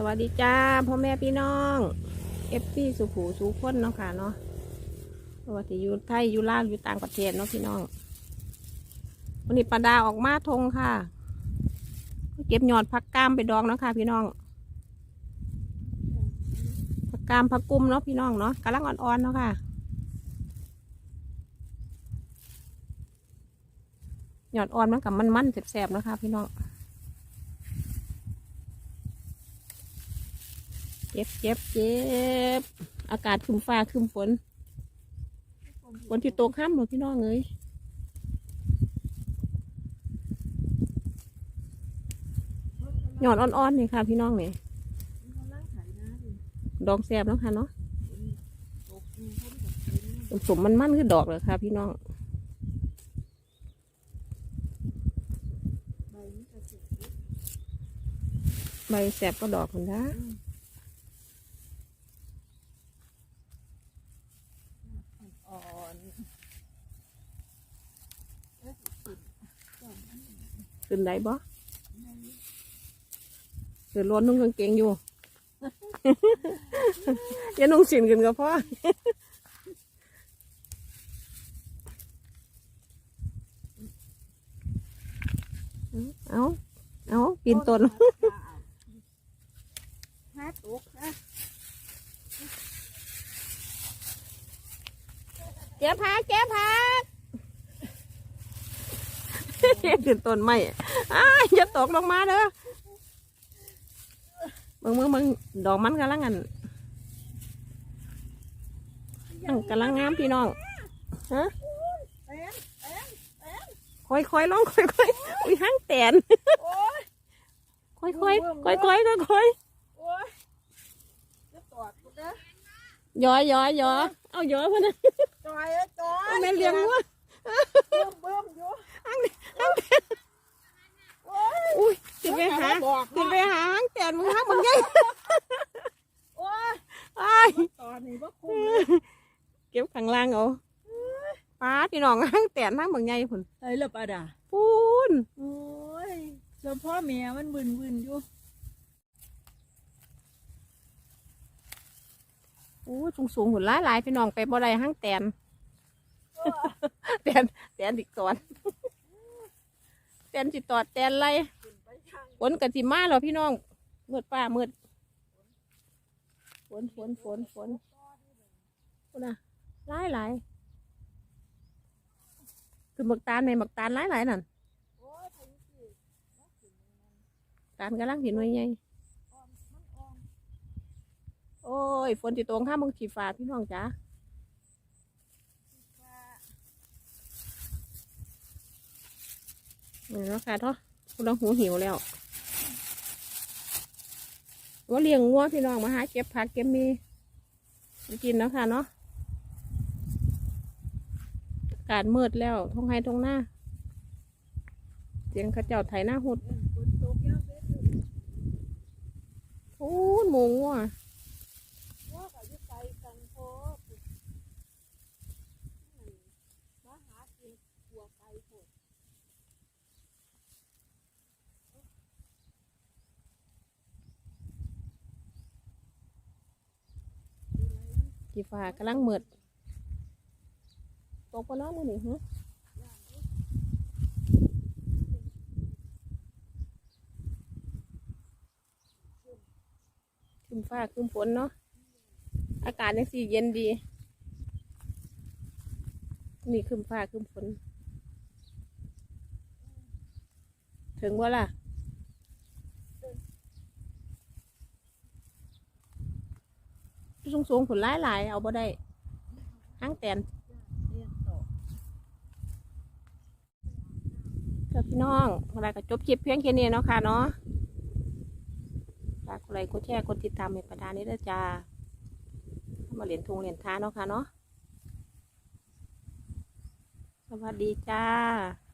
สวัสดีจ้าพ่อแม่พี่น้องเอฟซีสุผูสุคนเนาะค่ะเนาะสวัสดีอยู่ไทยอยู่ลาวอยู่ต่างประเทศเนาะพี่น้องวันนี้ปลาดาออกมาทงค่ะ เก็บยอดผักกามไปดองเนาะค่ะ พี่น้องผักกามผักกุ้มเนาะพี่น้องเนาะกำลังอ่อนๆเนาะค่ะยอดอ่อนมันกับมันๆแสบๆเนาะค่ะพี่น้อง จ็บเจ็บเจ็บอากาศคึมฟ้าคึมฝนฝนที่ตกห้ามหมดพี่น้องเอ้ยหยอดอ่อนๆนี่ค่ะ พี่น้องเนี่ยดอกแสบเนาะค่ะเนาะสมมันมันคือดอกเลยค่ะ พี่น้องใบแสบก็ดอกคนละ ขึ้นได้บ่เดือดร้อนนุ่งกางเกงอยู่ อย่านุ่งสินกันก็พอเอาเอาปีนต้นห้าตกนะเจ๊พักเจ๊พัก ขึ้นต้นไม้อ้ายอย่าตกลงมาเด้อมึงมึงมึงดอกมันกำลังอันมันกำลังงามพี่น้องฮะเต้นเต้นค่อยค่อยๆลองค่อยค่อยๆอุ้ยห้างแตนโอ้ยค่อยค่อยค่อยค่อยค่อยค่อยโอ้ยจะตอดกูนะๆย้อยย้อยย้อยเอาย้อยพะนะจอยเอ้ยจอยแม่เลี้ยงวัว เบิ่มเบิ่มอยู่ ห้างห้างแตน โอ้ย อุ้ยขึ้นไปหา บ อกขึ้นไปหาห้างแตนมึงห้างมึงไงโอ้ยอ้ายตอนนี้ว่าคุ้มเลยเก็บข้างล่างเอาป้าดพี่น้องห้างแตนห้างบางใหญ่พุ่นไอ้เล็บอะดาพูนโอ้ยเฉพาะแม่มันบึนบึนอยู่โอ้สูงสูงๆหุ่นหลายหลายๆพี่น้องไปบ่ได้ห้างแตนแตนแตนดิกตอนแตนสิตอดแตนไรขึ้นไปข้าง ฝนกันสิมาแล้วพี่น้องมืดป้ามืดฝนฝนฝนฝนฝนอะหลายหลายคือหมึกตาลในหมึกตาลหลายหลายนั่นตาลกำลังสิหน่วยใหญ่โอ้ยฝนติตรงข้ามมึงสีฟ้าพี่น้องจ๋าว่าเนี่ยเนาะค่ะเนาะ คุณลองหูหิวแล้วว่าเลี้ยงงัวพี่น้องมาหาเก็บผักเก็บมีไปกินแล้วค่ะเนาะอากาศมืดแล้วท้องไห้ท้องหน้าเสียงขาเจ้าไถหน้าหุดเอิ่มฝนตกยาเบ็ดอยู่โอ้หมูงัว ว่าก็อยู่ไกลกันโพดอืมมาหากินหัวไก่โพด สีฟ้ากำลังมืดตกไปแล้วมือนี่ฮะคืมฟ้าคืมฝนเนาะอากาศยังสีเย็นดี นี่คืมฟ้าคืมฝน ถึงว่าล่ะ สูงสูงๆผลหลายหลายๆเอาบ่ได้ห้างแตนเกับพี่น้องอะไรก็จบคลิปเพียงแค่นี้เนาะค่ะเนาะฝากกดไลค์กดแชร์กดติดตามในประดานนี้ด้วยจ้ามาเหรียญทงเหรียญท้าเนาะค่ะเนาะสวัสดีจ้า